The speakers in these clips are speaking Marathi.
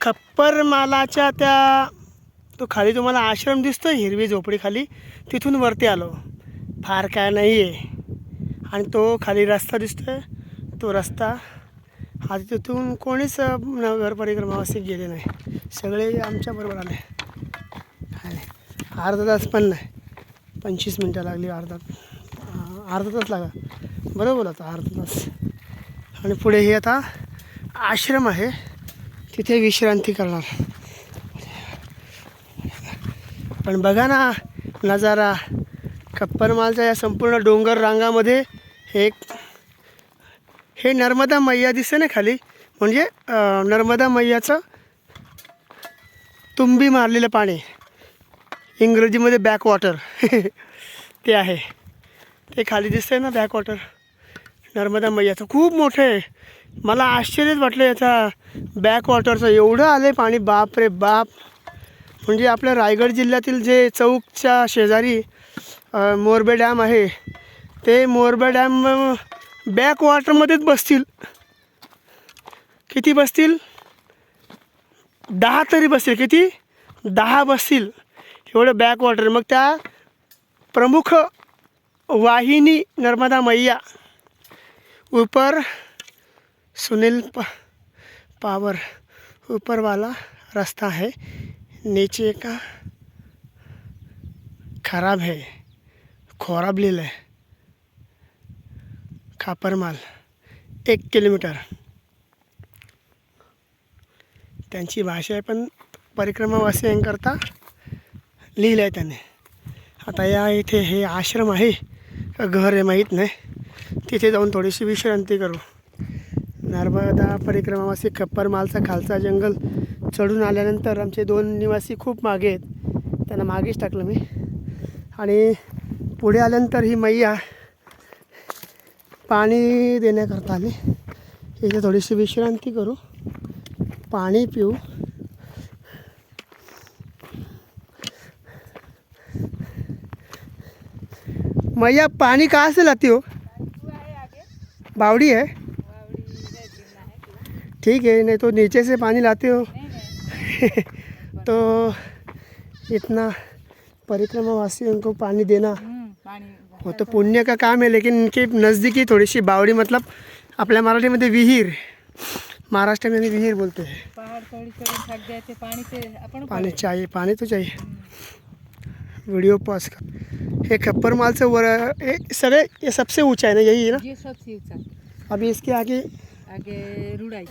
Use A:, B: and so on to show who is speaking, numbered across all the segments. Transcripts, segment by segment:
A: खप्परमालाच्या त्या तो खाली तुम्हाला आश्रम दिसतो हिरवी झोपडीखाली तिथून वरती आलो. फार काय नाही आहे आणि तो खाली रस्ता दिसतोय. तो रस्ता हा तिथून कोणीच नगर परिक्रमावासी गेले नाही. सगळे आमच्याबरोबर आले. अर्धा तास पण नाही. पंचवीस मिनटं लागली अर्धा अर्धा तास लागा. बरोबर होता अर्धा तास. आणि पुढे हे आता आश्रम आहे. तिथे विश्रांती करणार. पण बघा ना नजारा. कप्परमालच्या या संपूर्ण डोंगर रांगामध्ये एक हे नर्मदा मैया दिसते ना खाली. म्हणजे नर्मदा मैयाचं तुंबी मारलेलं पाणी. इंग्रजीमध्ये बॅकवॉटर ते आहे. ते खाली दिसतंय ना बॅकवॉटर नर्मदा मैयाचं खूप मोठं आहे. मला आश्चर्यच वाटलं याचा बॅकवॉटरचं एवढं आलं आहे पाणी बाप रे बाप. म्हणजे आपल्या रायगड जिल्ह्यातील जे चौकच्या शेजारी मोरबे डॅम आहे ते मोरबे डॅम बॅक वॉटरमध्येच बसतील. किती बसतील? दहा तरी बसतील. किती? दहा बसतील. एवढं बॅक वॉटर मग त्या प्रमुख वाहिनी नर्मदा मैया ऊपर सुनील प पावर ऊपर वाला रास्ता है नीचे का खराब है खराब लिहिलं आहे खापरमाल एक किलोमीटर। त्यांची भाषा आहे पण परिक्रमावासियांकरता लिहिलं आहे त्याने. आता या इथे हे आश्रम आहे का घर आहे माहीत नाही. तिथे जाऊन थोडीशी विश्रांती करू. नर्मदा परिक्रमावासी खप्परमालचा खालचा जंगल चढून आल्यानंतर आमचे दोन निवासी खूप मागे आहेत. त्यांना मागेच टाकलं मी. आणि पुढे आल्यानंतर ही मैया पाणी देण्याकरता आली. इथे थोडीशी विश्रांती करू. पाणी पिऊ. मैया पाणी का असेल लाती हो? बावड़ी है? ठीक है नहीं तो नीचे से पानी लाते हो। तो इतना परिक्रमावासियों को पानी देना। वो तो पुण्य का काम है लेकिन इनके नज़दीकी थोड़ी सी बावड़ी मतलब आपल्या मराठीमध्ये विहीर। महाराष्ट्र में भी विहीर बोलते हैं।
B: पाणी
A: पानी चाहिए पानी तो चाहिए। वीडियो पॉज कर। ये खप्पर माल से वर ये सगळे ये सबसे ऊँचा है ना यही है ना?
B: जे सब शिवचा
A: अभी इसके आगे
B: आगे रुडाई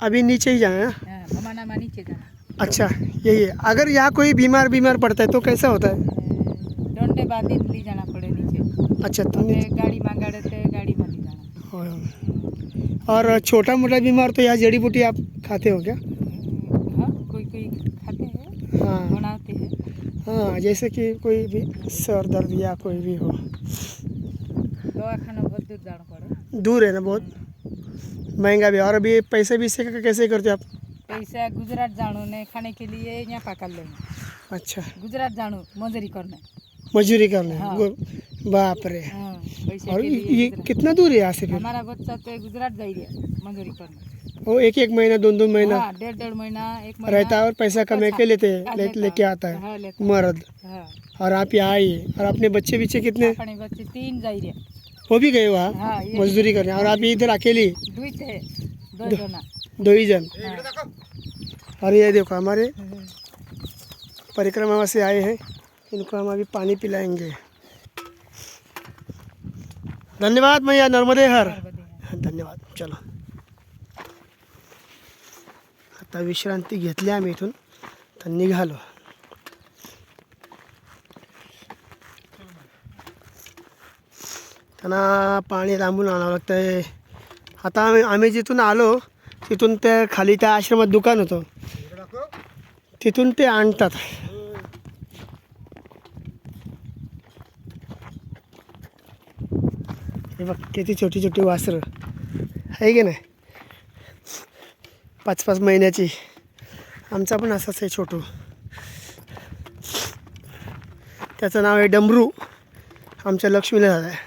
A: अभी नीचे ही जाना है
B: हमारा नीचे जाना
A: अच्छा यही है। अगर यहाँ कोई बीमार बीमार पड़ता है तो कैसा होता है?
B: दंडे बांधीन ली जाना पड़े नीचे।
A: अच्छा तो
B: गाडी मागाडे ते गाडी जाना।
A: हो. और छोटा मोटा बीमार तो यहाँ जड़ी बूटी आप खाते हो क्या?
B: हाँ कोई कोई खाते हैं
A: हाँ।
B: बनाते हैं।
A: हाँ जैसे कि कोई भी सर दर्द या कोई भी हो।
B: दूर
A: दूर है ना बहुत? महँगा भी। और अभी पैसे भी इसे कैसे करते आप?
B: पैसा गुजरात जानो ने खाने के लिए यहाँ पकड़ लेंगे
A: अच्छा।
B: गुजरात जानो मजूरी करने।
A: मजदूरी करने।
B: हाँ।
A: बाप रे।
B: हाँ पैसे
A: और
B: के
A: ये
B: लिए
A: ये
B: गुजरात-
A: कितना दूर है यहाँ से फिर?
B: हमारा बच्चा तो गुजरात जाई रहा मजूरी करने।
A: वो एक एक महीना दोन दो महीना।
B: हाँ डेढ़ डेढ़ महीना एक महीना।
A: रहता है और पैसा कमा के लेते
B: हाँ,
A: ले,
B: लेता
A: लेके आता है।
B: हाँ लेता
A: मर्द।
B: हाँ।
A: और आप यहाँ आइए। और अपने बच्चे बिच्चे कितने?
B: अपने बच्चे तीन जाई रहे।
A: वो भी गए वहाँ
B: हाँ ये
A: मजदूरी करने और आप इधर अकेली?
B: दुई थे दो जना।
A: दो ही जन।
B: हाँ।
A: और ये देखो हमारे परिक्रमा से आए हैं। इनको हम अभी पानी पिलाएँगे। धन्यवाद मैया
B: नर्मदे हर.
A: धन्यवाद। चलो। आता विश्रांती घेतली आम्ही इथून. तर निघालो. त्यांना पाणी लांबून आणावं लागतं आहे आता आम्ही आम्ही जिथून आलो तिथून त्या खाली त्या आश्रमात दुकान होतं. तिथून ते आणतात. हे बघ किती छोटी छोटी वासरं. आहे की नाही? पाच पाच महिन्याची. आमचा पण असाच आहे छोटू. त्याचं नाव आहे डमरू. आमच्या लक्ष्मीला झालं आहे